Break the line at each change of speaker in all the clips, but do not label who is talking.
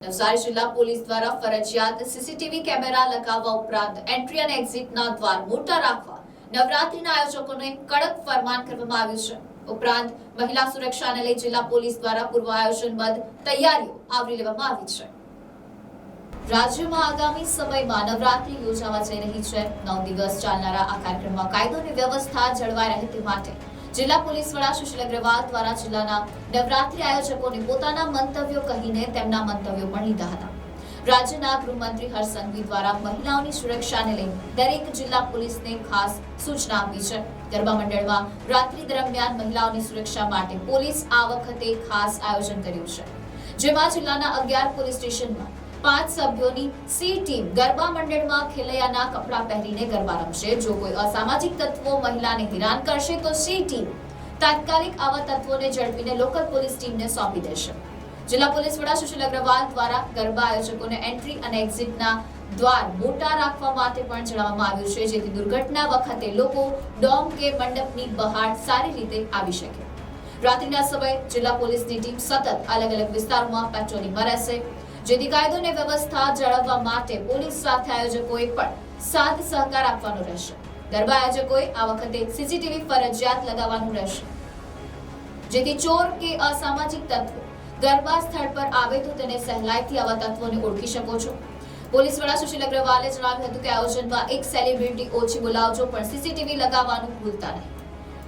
નવસારી જિલ્લા પોલીસ દ્વારા ફરજિયાત સીસીટીવી કેમેરા લગાવવા ઉપરાંત એન્ટ્રી અને એક્ઝિટના દ્વાર મોટા રાખવા નવરાત્રીના આયોજકોને કડક ફરમાન કરવામાં આવ્યું છે. ઉપરાંત મહિલા સુરક્ષાને લઈ જિલ્લા પોલીસ દ્વારા પૂર્વ આયોજનબદ્ધ તૈયારીઓ આવરી લેવામાં આવી છે. રાજ્યમાં આગામી સમયમાં નવરાત્રી યોજાવા જઈ રહી છે. નવ દિવસ ચાલનારા આ કાર્યક્રમમાં કાયદો અને વ્યવસ્થા જળવાઈ રહે તે માટે જિલ્લા પોલીસ વડા સુશીલ અગ્રવાલ દ્વારા જિલ્લાના નવરાત્રી આયોજકોને પોતાના મંતવ્યો કહીને તેમના મંતવ્યો પણ લીધા હતા. રાજ્યના ગૃહમંત્રી હર્ષ દ્વારા મહિલાઓની સુરક્ષાને લઈ દરેક જિલ્લા પોલીસને ખાસ સૂચના આપી છે. ગરબા મંડળમાં રાત્રિ દરમિયાન મહિલાઓની સુરક્ષા માટે પોલીસ આ વખતે ખાસ આયોજન કર્યું છે. જેમાં જિલ્લાના અગિયાર પોલીસ સ્ટેશનમાં પાંચ સભ્યોની સી ટીમ ગરબા મંડળમાં ખેલૈયાના કપડાં પહેરીને ગરબા રમશે. જો કોઈ અસામાજિક તત્વો મહિલાને હેરાન કરશે, તો સી ટીમ તાત્કાલિક આવા તત્વોને ઝડપીને લોકલ પોલીસ ટીમને સોંપી દેશે. જિલ્લા પોલીસ વડા સુશીલ અગ્રવાલ દ્વારા ગરબા આયોજકોને એન્ટ્રી અને એક્ઝિટના દ્વાર મોટા રાખવા માટે પણ જણાવવામાં આવ્યું છે, જેથી દુર્ઘટના વખતે લોકો ડોમ કે મંડપની બહાર સારી રીતે આવી શકે. રાત્રિના સમયે જિલ્લા પોલીસની ટીમ સતત અલગ અલગ વિસ્તારોમાં પેટ્રોલિંગમાં રહેશે. જેથી કાયદો અને વ્યવસ્થા જાળવવા માટે પોલીસ સાથે આયોજકોએ પણ સાથ સહકાર આપવાનો રહેશે. ગરબા આયોજકોએ આ વખતે સીસીટીવી ફરજિયાત લગાવવાનું રહેશે. જેથી ચોર કે અસામાજિક તત્વો ગરબા સ્થળ પર આવે તો તેને સહેલાઈથી આવા તત્વોને ઓળખી શકો છો. પોલીસ વડા સુશીલ અગ્રવાલે જણાવ્યું હતું કે આયોજનમાં એક સેલિબ્રિટી ઓછી બોલાવજો, પણ સીસીટીવી લગાવવાનું ભૂલતા નહીં.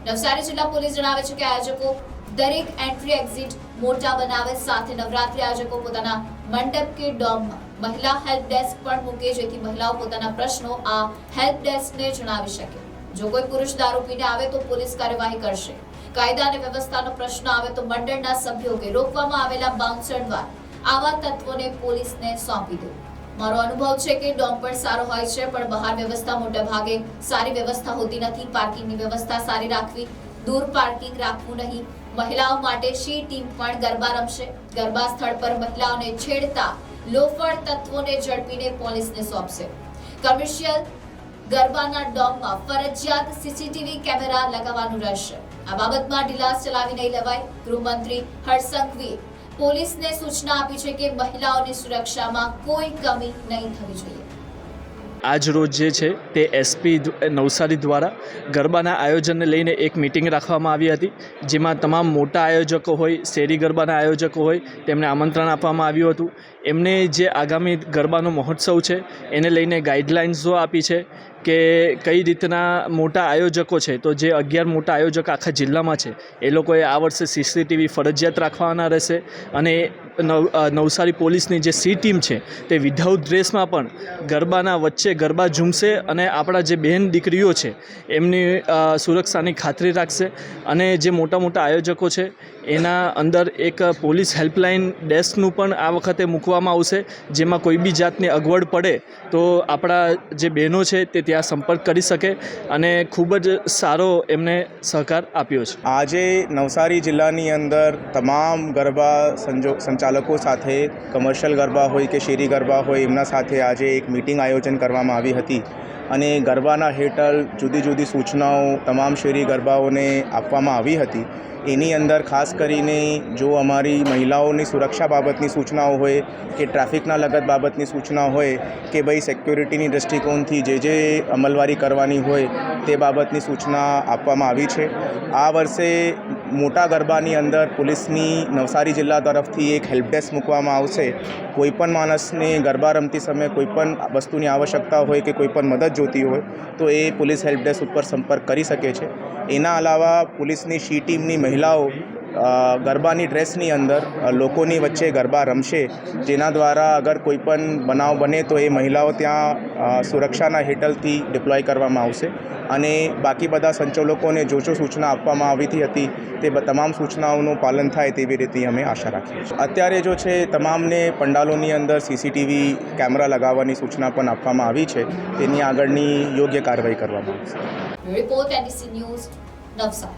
નવસારી જિલ્લા પોલીસ જણાવે છે કે આયોજકો દરેક એન્ટ્રી એક્ઝિટ મોટા બનાવે સાથે નવરાત્રી આયોજકો પોતાના મંડપ કે ડોમમાં. મહિલા હેલ્પ ડેસ્ક પણ મૂકે, જેથી મહિલાઓ પોતાના પ્રશ્નો આ હેલ્પ ડેસ્કને જણાવી શકે. જો કોઈ પુરુષ દારૂ પીને આવે તો પોલીસ કાર્યવાહી કરશે. કાયદા અને વ્યવસ્થાનો પ્રશ્ન આવે તો મંડળના સભ્યો કે રોકવામાં આવેલા બાઉન્સર દ્વારા આવા તત્વોને પોલીસને સોંપી દો. મારો અનુભવ છે કે ડોમ પણ સારો હોય છે, પણ બહાર વ્યવસ્થા મોટા ભાગે સારી વ્યવસ્થા હોતી નથી. પાર્કિંગની વ્યવસ્થા સારી રાખવી, દૂર પાર્કિંગ રાખવું નહીં. મહિલાઓ માટે શી ટીમ પણ ગરબા રમશે? ગરબા સ્થળ પર મહિલાઓને છેડતા લોફળ તત્વોને ઝડપીને પોલીસને સોંપશે. કમર્શિયલ ગરબાના ડોમમાં ફરજિયાત સીસીટીવી કેમેરા લગાવવાનું રહેશે. આ બાબતમાં ઢીલાસ ચલાવી નહીં લેવાય. ગૃહમંત્રી હર્ષ પોલીસને સૂચના આપી છે કે મહિલાઓની સુરક્ષામાં કોઈ કમી નહીં થવી જોઈએ.
આજ રોજ જે છે તે એસપી નવસારી દ્વારા ગરબાના આયોજનને લઈને એક મિટિંગ રાખવામાં આવી હતી, જેમાં તમામ મોટા આયોજકો હોય, શેરી ગરબાના આયોજકો હોય, તેમને આમંત્રણ આપવામાં આવ્યું હતું. એમને જે આગામી ગરબાનો મહોત્સવ છે, એને લઈને ગાઈડલાઇન્સો આપી છે કે કઈ રીતના મોટા આયોજકો છે? તો જે અગિયાર મોટા આયોજક આખા જિલ્લામાં છે, એ લોકોએ આ વર્ષે સીસીટીવી ફરજિયાત રાખવાના રહેશે અને નવ નવસારી પોલીસની જે સી ટીમ છે, તે વિધાઉટ ડ્રેસમાં પણ ગરબાના વચ્ચે ગરબા ઝૂમશે અને આપણા જે બહેન દીકરીઓ છે, એમની સુરક્ષાની ખાતરી રાખશે અને જે મોટા મોટા આયોજકો છે એના અંદર એક પોલીસ હેલ્પલાઇન ડેસ્કનું પણ આ વખતે મૂકવામાં આવશે, જેમાં કોઈ બી જાતની અગવડ પડે તો આપણા જે બહેનો છે તે ત્યાં સંપર્ક કરી શકે અને ખૂબ જ સારો એમને સહકાર આપ્યો છે.
આજે નવસારી જિલ્લાની અંદર તમામ ગરબા સંજો, સંચાલકો સાથે, કમર્શિયલ ગરબા હોય કે શેરી ગરબા હોય, એમના સાથે આજે એક મિટિંગ આયોજન કરવામાં આવી હતી. અને ગરબાના હેઠળ જુદી જુદી સૂચનાઓ તમામ શેરી ગરબાઓને આપવામાં આવી હતી. એની અંદર ખાસ કરીને જો અમારી મહિલાઓની સુરક્ષા બાબતની સૂચનાઓ હોય કે ટ્રાફિકના લગત બાબતની સૂચના હોય કે ભાઈ સિક્યોરિટીની દૃષ્ટિકોણથી જે જે અમલવારી કરવાની હોય તે બાબતની સૂચના આપવામાં આવી છે. આ વર્ષે મોટા ગરબાની અંદર પોલીસની નવસારી જિલ્લા તરફથી એક હેલ્પ ડેસ્ક મૂકવામાં આવશે. કોઈપણ માણસને ગરબા રમતી સમયે કોઈપણ વસ્તુની આવશ્યકતા હોય કે કોઈપણ મદદ જોતી હોય, તો એ પોલીસ હેલ્પ ડેસ્ક ઉપર સંપર્ક કરી શકે છે. એના અલાવા પોલીસની શી ટીમની મહિલાઓ ગરબાની ડ્રેસની અંદર લોકોની વચ્ચે ગરબા રમશે, જેના દ્વારા અગર કોઈ પણ બનાવ બને તો એ મહિલાઓ ત્યાં સુરક્ષાના હેઠળથી ડિપ્લોય કરવામાં આવશે. અને બાકી બધા સંચાલકોને જો જો સૂચના આપવામાં આવી હતી તે તમામ સૂચનાઓનું પાલન થાય તેવી રીતે અમે આશા રાખીએ છીએ. અત્યારે જો છે, તમામને પંડાલોની અંદર સીસીટીવી કેમેરા લગાવવાની સૂચના પણ આપવામાં આવી છે, તેની આગળની યોગ્ય કાર્યવાહી કરવામાં આવશે.
Report news Navsari